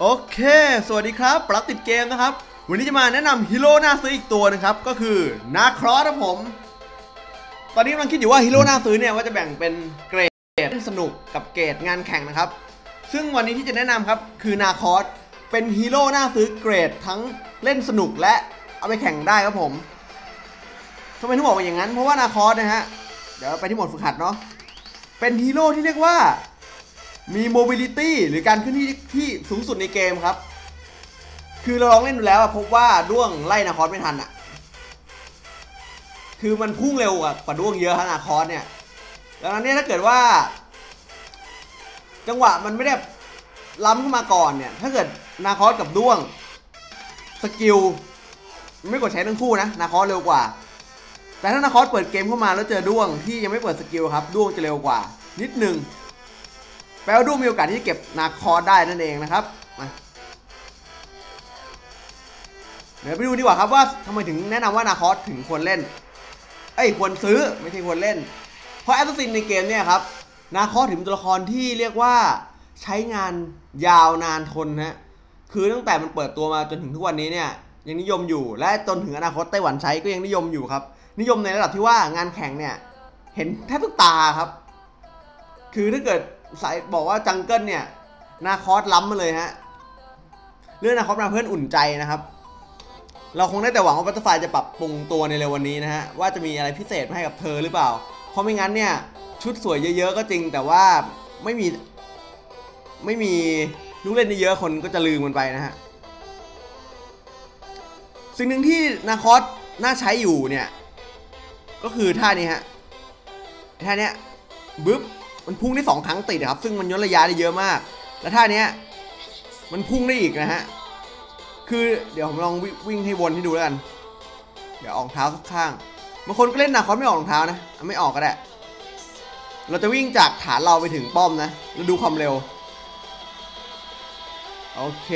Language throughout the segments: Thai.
โอเค สวัสดีครับปลั๊กติดเกมนะครับ วันนี้จะมาแนะนำฮีโร่น่าซื้ออีกตัวนะครับ ก็คือนาครอสครับผม ตอนนี้กำลังคิดอยู่ว่าฮีโร่น่าซื้อเนี่ยว่าจะแบ่งเป็นเกรดเล่นสนุกกับเกรดงานแข่งนะครับ ซึ่งวันนี้ที่จะแนะนำครับคือนาคอสเป็นฮีโร่น่าซื้อเกรดทั้งเล่นสนุกและเอาไปแข่งได้ครับผมทำไมถึงบอกว่าอย่างนั้น เพราะว่านาคอสนะฮะ เดี๋ยวไปที่หมดฝึกหัดเนาะ เป็นฮีโร่ที่เรียกว่า มีโมบิลิตี้หรือการเคลื่อนที่ที่สูงสุดในเกมครับ คือเราลองเล่นดูแล้วอะพบว่าด้วงไล่นาคอสไม่ทันอะคือมันพุ่งเร็วกว่ากว่าด้วงเยอะฮะนาคอสเนี่ย ดังนั้นเนี่ยถ้าเกิดว่า จังหวะมันไม่ได้ล้ำเข้ามาก่อนเนี่ย ถ้าเกิดนาคอสกับด้วงสกิลไม่กดใช้ทั้งคู่นะนาคอสเร็วกว่า แต่ถ้านาคอสเปิดเกมเข้ามาแล้วเจอด้วงที่ยังไม่เปิดสกิลครับด้วงจะเร็วกว่า นิดนึง แปลว่าด้วงมีโอกาสที่จะเก็บนาคอสได้นั่นเองนะครับมาเดี๋ยวไปดูดีกว่าครับว่าทำไมถึงแนะนำว่านาคอสถึงควรเล่น เอ้ยควรซื้อไม่ใช่ควรเล่น เพราะแอสซัสซินในเกมเนี่ยครับนาคอสถึงเป็นตัวละครที่เรียกว่าใช้งานยาวนานทนนะคือตั้งแต่มันเปิดตัวมาจนถึงทุกวันนี้เนี่ยยังนิยมอยู่และจนถึงอนาคตไต้หวันใช้ก็ยังนิยมอยู่ครับ นิยมในระดับที่ว่างานแข่งเนี่ยเห็นแทบทุกตาครับ คือถ้าเกิด สายบอกว่าจังเกิลเนี่ยนาคอสล้ำมาเลยฮะเรื่องนาคอสมาเพื่อนอุ่นใจนะครับ เราคงได้แต่หวังว่าบัตเตอร์ไฟจะปรับปรุงตัวในเร็ววันนี้นะฮะว่าจะมีอะไรพิเศษมาให้กับเธอหรือเปล่า เพราะไม่งั้นเนี่ยชุดสวยเยอะๆก็จริง แต่ว่าไม่มีไม่มีลูกเล่นเยอะคนก็จะลืมมันไปนะฮะสิ่งหนึ่งที่นาคอสน่าใช้อยู่เนี่ยก็คือท่านี้ฮะท่าเนี้ยบึ๊บ มันพุ่งได้สองครั้งติดอะครับ ซึ่งมันย่นระยะได้เยอะมาก และท่าเนี้ยมันพุ่งได้อีกนะฮะ คือเดี๋ยวผมลองวิวิ่งให้วนให้ดูแล้วกัน เดี๋ยวออกเท้าสักข้าง บางคนก็เล่นนาคอสไม่ออกรองเท้านะ ไม่ออกก็ได้ เราจะวิ่งจากฐานเราไปถึงป้อมนะ แล้วดูความเร็ว โอเค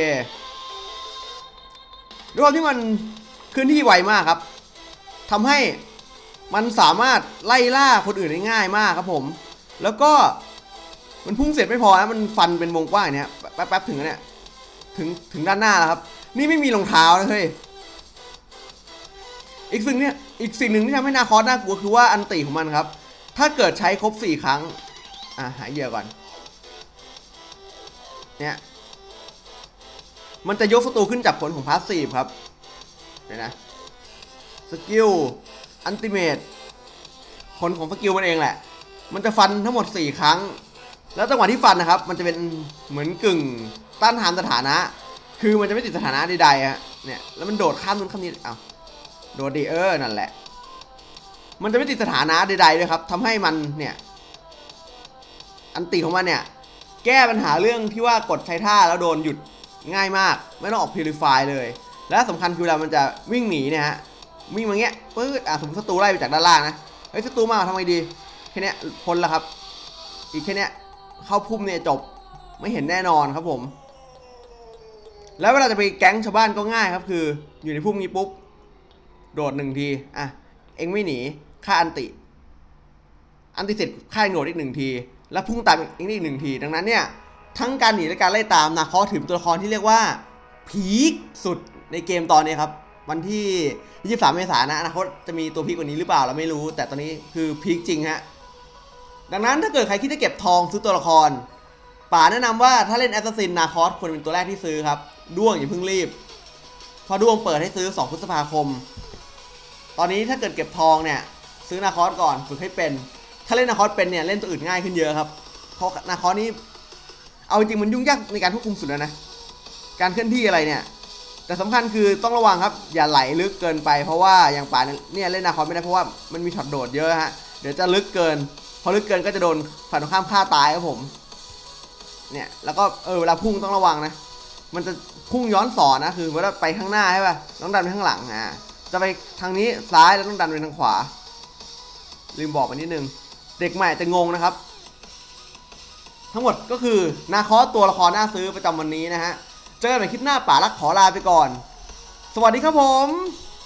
ด้วยความที่มันเคลื่อนที่ไวมากครับทำให้มันสามารถไล่ล่าคนอื่นได้ง่ายมากครับผม แล้วก็มันพุ่งเสร็จไม่พอนะมันฟันเป็นวงกว้างเนี้ยแป๊บๆถึงแล้วเนี่ยถึงถึงด้านหน้าแล้วครับ นี่ไม่มีรองเท้านะเฮ้ยอีกสิ่งเนี่ยอีกสิ่งหนึ่งที่ทำให้นาคอสน่ากลัวคือว่าอันติของมันครับ ถ้าเกิดใช้ครบ4ครั้งอะหายเหยื่อก่อนเนี่ยมันจะยกศัตรูขึ้นจากผลของพาสซีฟครับเดี๋ยวนะสกิลอันติเมตผลของสกิลมันเองแหละ มันจะฟันทั้งหมด 4 ครั้ง แล้วจังหวะที่ฟันนะครับ มันจะเป็นเหมือนกึ่งต้านทานสถานะ คือมันจะไม่ติดสถานะใดๆฮะเนี่ยแล้วมันโดดข้ามนู้นข้ามนี้อ้าวโดดดีเออนั่นแหละ มันจะไม่ติดสถานะใดๆด้วยครับทำให้มันเนี่ย อันติของมันเนี่ย แก้ปัญหาเรื่องที่ว่ากดใช้ท่าแล้วโดนหยุดง่ายมาก ไม่ต้องออกพิลิฟายเลย และสำคัญคือเวลามันจะวิ่งหนีเนี่ยฮะวิ่งมาเงี้ยปื๊ดอะสมมติศัตรูไล่ไปจากด้านล่างนะเฮ้ยศัตรูมาทำไงดี ค่นี้พ้นแล้วครับ อีกแค่นี้เข้าพุ่มเนี่ยจบไม่เห็นแน่นอนครับผม แล้วเวลาจะไปแก๊งชาวบ้านก็ง่ายครับ คือ อยู่ในพุ่มนี้ปุ๊บ โดดหนึ่งทีอะเองไม่หนีฆ่าอันติ อันติเสร็จฆ่าโดดอีกหนึ่งที แล้วพุ่งตามอีกนี่อีกหนึ่งที ดังนั้นเนี่ยทั้งการหนีและการไล่ตามนาคอถึงตัวละครที่เรียกว่าพีคสุดในเกมตอนนี้ครับ วันที่ 23 เมษายนนะอนาคตจะมีตัวพีคกว่านี้หรือเปล่าเราไม่รู้ แต่ตอนนี้คือพีคจริงฮะ ดังนั้นถ้าเกิดใครคิดจะเก็บทองซื้อตัวละคร ป่าแนะนำว่าถ้าเล่นแอสซัสซินนาคอสควรเป็นตัวแรกที่ซื้อครับ ด้วงอย่าเพิ่งรีบ เพราะด้วงเปิดให้ซื้อ 2 พฤษภาคม ตอนนี้ถ้าเกิดเก็บทองเนี่ย ซื้อนาคอสก่อนฝึกให้เป็น ถ้าเล่นนาคอสเป็นเนี่ยเล่นตัวอื่นง่ายขึ้นเยอะครับ เพราะนาคอสนี้เอาจริงมันยุ่งยากในการควบคุมสุดแล้วนะ การเคลื่อนที่อะไรเนี่ย แต่สำคัญคือต้องระวังครับ อย่าไหลลึกเกินไปเพราะว่าอย่างป่าเนี่ยเล่นนาคอสไม่ได้เพราะว่ามันมีช็อตโดดเยอะฮะ เดี๋ยวจะลึกเกิน พอลึกเกินก็จะโดนฝ่ายตรงข้ามฆ่าตายครับผม เนี่ยแล้วก็เออเวลาพุ่งต้องระวังนะ มันจะพุ่งย้อนสอนนะคือเวลาไปข้างหน้าใช่ป่ะต้องดันไปข้างหลังอ่าจะไปทางนี้ซ้ายแล้วต้องดันไปทางขวา ลืมบอกไปนิดนึง เด็กใหม่จะงงนะครับ ทั้งหมดก็คือนาคอสตัวละครน่าซื้อประจำวันนี้นะฮะ เจอกันใหม่คลิปหน้าป่ารักขอลาไปก่อน สวัสดีครับผม